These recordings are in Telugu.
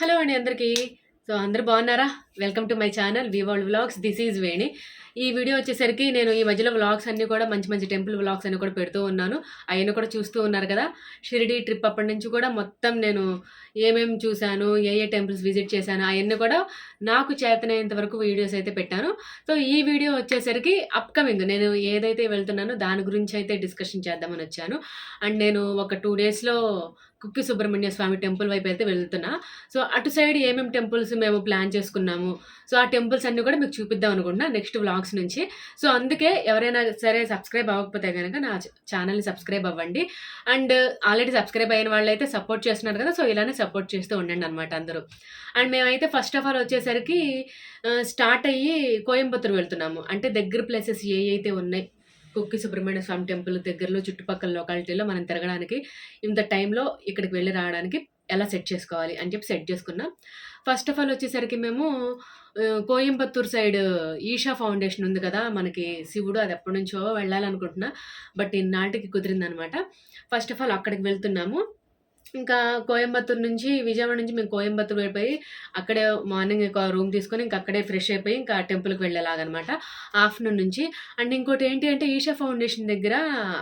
హలో అండి అందరికీ. సో అందరు బాగున్నారా? Welcome to my channel V World Vlogs this is Veni ఈ వీడియో వచ్చేసరికి నేను ఈ మధ్యలో వ్లాగ్స్ అన్నీ కూడా మంచి మంచి టెంపుల్ వ్లాగ్స్ అన్ని కూడా పెడుతూ ఉన్నాను. అవన్నీ కూడా చూస్తూ ఉన్నారు కదా. షిరిడి ట్రిప్ అప్పటి నుంచి కూడా మొత్తం నేను ఏమేమి చూశాను ఏ ఏ టెంపుల్స్ విజిట్ చేశాను అవన్నీ కూడా నాకు చేతనైనంత వరకు వీడియోస్ అయితే పెట్టాను. సో ఈ వీడియో వచ్చేసరికి అప్కమింగ్ నేను ఏదైతే వెళ్తున్నానో దాని గురించి అయితే డిస్కషన్ చేద్దామని వచ్చాను. అండ్ నేను ఒక టూ డేస్లో కుక్కి సుబ్రహ్మణ్య స్వామి టెంపుల్ వైపు అయితే వెళ్తున్నా. సో అటు సైడ్ ఏమేమి టెంపుల్స్ మేము ప్లాన్ చేసుకున్నాము. సో ఆ టెంపుల్స్ అన్నీ కూడా మీకు చూపిద్దాం అనుకుంటున్నా. నెక్స్ట్ వ్లాగ్స్ నుంచి. సో అందుకే ఎవరైనా సరే సబ్స్క్రైబ్ అవ్వకపోతే కనుక నా ఛానల్ని సబ్స్క్రైబ్ అవ్వండి. అండ్ ఆల్రెడీ సబ్స్క్రైబ్ అయిన వాళ్ళు అయితే సపోర్ట్ చేస్తున్నారు కదా సో ఇలానే సపోర్ట్ చేస్తూ ఉండండి అనమాట అందరూ. అండ్ మేమైతే ఫస్ట్ ఆఫ్ ఆల్ వచ్చేసరికి స్టార్ట్ అయ్యి కోయంబత్తూరు వెళ్తున్నాము. అంటే దగ్గర ప్లేసెస్ ఏ అయితే ఉన్నాయి కుక్కి సుబ్రహ్మణ్య స్వామి టెంపుల్ దగ్గరలో చుట్టుపక్కల లొకాలిటీలో మనం తిరగడానికి ఇంత టైంలో ఇక్కడికి వెళ్ళి రావడానికి ఎలా సెట్ చేసుకోవాలి అని చెప్పి సెట్ చేసుకున్నాం. ఫస్ట్ ఆఫ్ ఆల్ వచ్చేసరికి మేము కోయంబత్తూర్ సైడ్ ఈషా ఫౌండేషన్ ఉంది కదా మనకి శివుడు అది ఎప్పటి నుంచో వెళ్ళాలనుకుంటున్నా. బట్ ఇన్నాటికి కుదిరిందనమాట. ఫస్ట్ ఆఫ్ ఆల్ అక్కడికి వెళ్తున్నాము. ఇంకా కోయంబత్తూర్ నుంచి విజయవాడ నుంచి మేము కోయంబత్తూర్ వెళ్ళిపోయి అక్కడే మార్నింగ్ ఒక రూమ్ తీసుకొని ఇంకా అక్కడే ఫ్రెష్ అయిపోయి ఇంకా టెంపుల్కి వెళ్ళేలాగనమాట. ఆఫ్టర్నూన్ నుంచి. అండ్ ఇంకోటి ఏంటి అంటే ఈషా ఫౌండేషన్ దగ్గర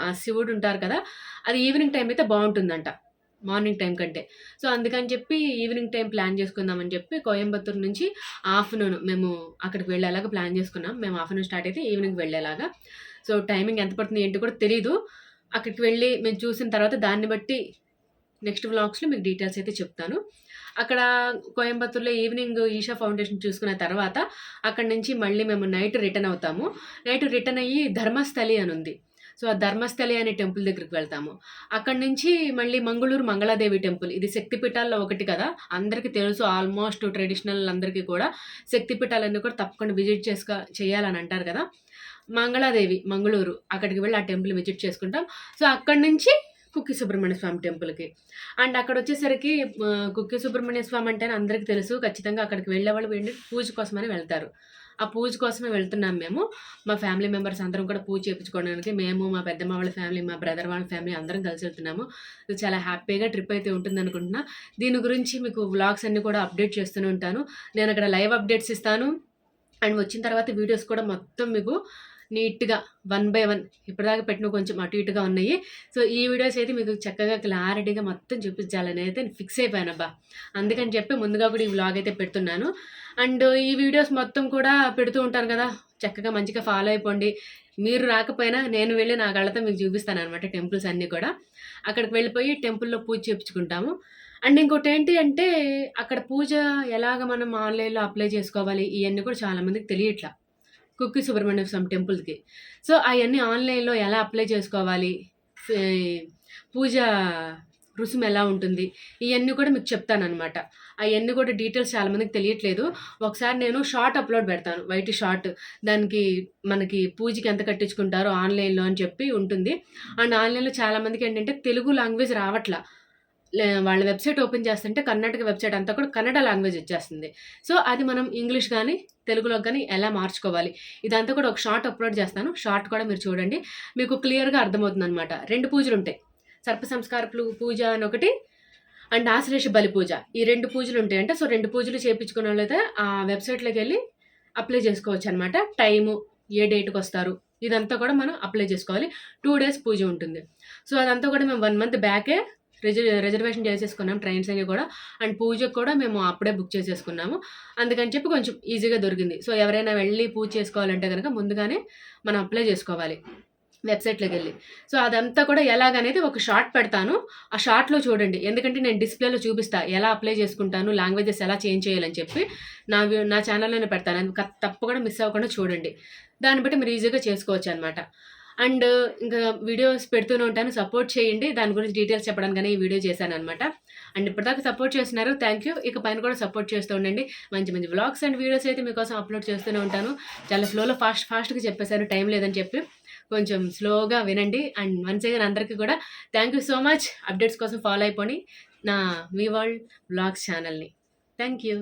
ఆ శివుడు ఉంటారు కదా అది ఈవినింగ్ టైం అయితే బాగుంటుందంట. మార్నింగ్ టైం కంటే. సో అందుకని చెప్పి ఈవినింగ్ టైం ప్లాన్ చేసుకుందామని చెప్పి కోయంబత్తూర్ నుంచి ఆఫ్టర్నూన్ మేము అక్కడికి వెళ్ళేలాగా ప్లాన్ చేసుకున్నాం. మేము ఆఫ్టర్నూన్ స్టార్ట్ అయితే ఈవినింగ్ వెళ్ళేలాగా. సో టైమింగ్ ఎంత పడుతుంది ఏంటి కూడా తెలియదు అక్కడికి వెళ్ళి మేము చూసిన తర్వాత దాన్ని బట్టి నెక్స్ట్ వ్లాగ్స్లో మీకు డీటెయిల్స్ అయితే చెప్తాను. అక్కడ కోయంబత్తూర్లో ఈవినింగ్ ఈషా ఫౌండేషన్ చూసుకున్న తర్వాత అక్కడ నుంచి మళ్ళీ మేము నైట్ రిటర్న్ అవుతాము. నైట్ రిటర్న్ అయ్యి ధర్మస్థలి అని ఉంది. సో ఆ ధర్మస్థలి అనే టెంపుల్ దగ్గరికి వెళ్తాము. అక్కడి నుంచి మళ్ళీ మంగళూరు మంగళాదేవి టెంపుల్. ఇది శక్తిపీఠాల్లో ఒకటి కదా? అందరికీ తెలుసు ఆల్మోస్ట్ ట్రెడిషనల్ అందరికీ కూడా శక్తిపీఠాలన్నీ కూడా తప్పకుండా విజిట్ చేసుకో చేయాలని అంటారు కదా? మంగళాదేవి మంగళూరు అక్కడికి వెళ్ళి ఆ టెంపుల్ విజిట్ చేసుకుంటాం. సో అక్కడి నుంచి కుక్కి సుబ్రహ్మణ్య స్వామి టెంపుల్కి. అండ్ అక్కడ వచ్చేసరికి కుక్కి సుబ్రహ్మణ్య స్వామి అంటే అందరికీ తెలుసు. ఖచ్చితంగా అక్కడికి వెళ్ళే వాళ్ళు వెళ్ళి పూజ కోసమని వెళ్తారు. ఆ పూజ కోసమే వెళ్తున్నాం మేము. మా ఫ్యామిలీ మెంబర్స్ అందరం కూడా పూజ చేయించుకోవడానికి మేము మా పెద్దమ్మ వాళ్ళ ఫ్యామిలీ మా బ్రదర్ వాళ్ళ ఫ్యామిలీ అందరం కలిసి వెళ్తున్నాము. ఇది చాలా హ్యాపీగా ట్రిప్ అయితే ఉంటుంది అనుకుంటున్నా. దీని గురించి మీకు వ్లాగ్స్ అన్ని కూడా అప్డేట్ చేస్తూనే ఉంటాను. నేను అక్కడ లైవ్ అప్డేట్స్ ఇస్తాను. అండ్ వచ్చిన తర్వాత వీడియోస్ కూడా మొత్తం మీకు నీట్గా వన్ బై వన్ ఇప్పటిదాకా పెట్టిన కొంచెం అటు ఇటుగా ఉన్నాయి. సో ఈ వీడియోస్ అయితే మీకు చక్కగా క్లారిటీగా మొత్తం చూపించాలని అయితే ఫిక్స్ అయిపోయాను అబ్బా అందుకని చెప్పి ముందుగా కూడా ఈ వ్లాగ్ అయితే పెడుతున్నాను. అండ్ ఈ వీడియోస్ మొత్తం కూడా పెడుతూ ఉంటాను కదా చక్కగా మంచిగా ఫాలో అయిపోండి. మీరు రాకపోయినా నేను వెళ్ళి నా కళ్ళతో మీకు చూపిస్తాను అనమాట టెంపుల్స్ అన్నీ కూడా. అక్కడికి వెళ్ళిపోయి టెంపుల్లో పూజ చేయించుకుంటాము. అండ్ ఇంకోటి ఏంటి అంటే అక్కడ పూజ ఎలాగ మనం ఆన్లైన్లో అప్లై చేసుకోవాలి ఇవన్నీ కూడా చాలామందికి తెలియట్లా. కుక్కి సుబ్రహ్మణ్య స్వామి టెంపుల్కి. సో అవన్నీ ఆన్లైన్లో ఎలా అప్లై చేసుకోవాలి? పూజ రుసుము ఎలా ఉంటుంది? ఇవన్నీ కూడా మీకు చెప్తానమాట అవన్నీ కూడా డీటెయిల్స్ చాలామందికి తెలియట్లేదు. ఒకసారి నేను షార్ట్ అప్లోడ్ పెడతాను. White short. దానికి మనకి పూజకి ఎంత కట్టించుకుంటారో ఆన్లైన్లో అని చెప్పి ఉంటుంది. అండ్ ఆన్లైన్లో చాలామందికి ఏంటంటే తెలుగు లాంగ్వేజ్ రావట్లా. వాళ్ళ వెబ్సైట్ ఓపెన్ చేస్తుంటే కర్ణాటక వెబ్సైట్ అంతా కూడా కన్నడ లాంగ్వేజ్ వచ్చేస్తుంది. సో అది మనం ఇంగ్లీష్ కానీ తెలుగులో కానీ ఎలా మార్చుకోవాలి? ఇదంతా కూడా ఒక షార్ట్ అప్లోడ్ చేస్తాను. షార్ట్ కూడా మీరు చూడండి. మీకు క్లియర్గా అర్థమవుతుంది అనమాట రెండు పూజలు ఉంటాయి. సర్ప సంస్కార పూజ అని ఒకటి అండ్ ఆశ్లేష బలి పూజ. ఈ రెండు పూజలు ఉంటాయి అంటే సో రెండు పూజలు చేయించుకున్న వాళ్ళైతే ఆ వెబ్సైట్లోకి వెళ్ళి అప్లై చేసుకోవచ్చు అనమాట టైము ఏ డేట్కి వస్తారు? ఇదంతా కూడా మనం అప్లై చేసుకోవాలి. టూ డేస్ పూజ ఉంటుంది. సో అదంతా కూడా మేము వన్ మంత్ బ్యాకే రిజర్వ్ రిజర్వేషన్ చేసేసుకున్నాం ట్రైన్స్ అన్ని కూడా. అండ్ పూజకు కూడా మేము అప్పుడే బుక్ చేసేసుకున్నాము. అందుకని చెప్పి కొంచెం ఈజీగా దొరికింది. సో ఎవరైనా వెళ్ళి పూజ చేసుకోవాలంటే కనుక ముందుగానే మనం అప్లై చేసుకోవాలి వెబ్సైట్లోకి వెళ్ళి. సో అదంతా కూడా ఎలాగనేది ఒక షార్ట్ పెడతాను. ఆ షార్ట్లో చూడండి. ఎందుకంటే నేను డిస్ప్లేలో చూపిస్తా. ఎలా అప్లై చేసుకుంటాను లాంగ్వేజెస్ ఎలా చేంజ్ చేయాలని చెప్పి నా నా ఛానల్లోనే పెడతాను. తప్పకుండా మిస్ అవ్వకుండా చూడండి. దాన్ని బట్టి మీరు ఈజీగా చేసుకోవచ్చు అనమాట అండ్ ఇంకా వీడియోస్ పెడుతూనే ఉంటాను. సపోర్ట్ చేయండి. దాని గురించి డీటెయిల్స్ చెప్పడానికనే ఈ వీడియో చేశాను అనమాట అండ్ ఇప్పటిదాకా సపోర్ట్ చేస్తున్నారు. థ్యాంక్ యూ ఇక పైన కూడా సపోర్ట్ చేస్తూ ఉండండి. మంచి మంచి వ్లాగ్స్ అండ్ వీడియోస్ అయితే మీకోసం అప్లోడ్ చేస్తూనే ఉంటాను. చాలా స్లోలో ఫాస్ట్ ఫాస్ట్గా చెప్పేశాను టైం లేదని చెప్పి కొంచెం స్లోగా వినండి. అండ్ వన్స్ అగైన్ అందరికీ కూడా thank you so much updates కోసం ఫాలో అయిపోండి. నా మీ వరల్డ్ వ్లాగ్స్ ఛానల్ని థ్యాంక్ యూ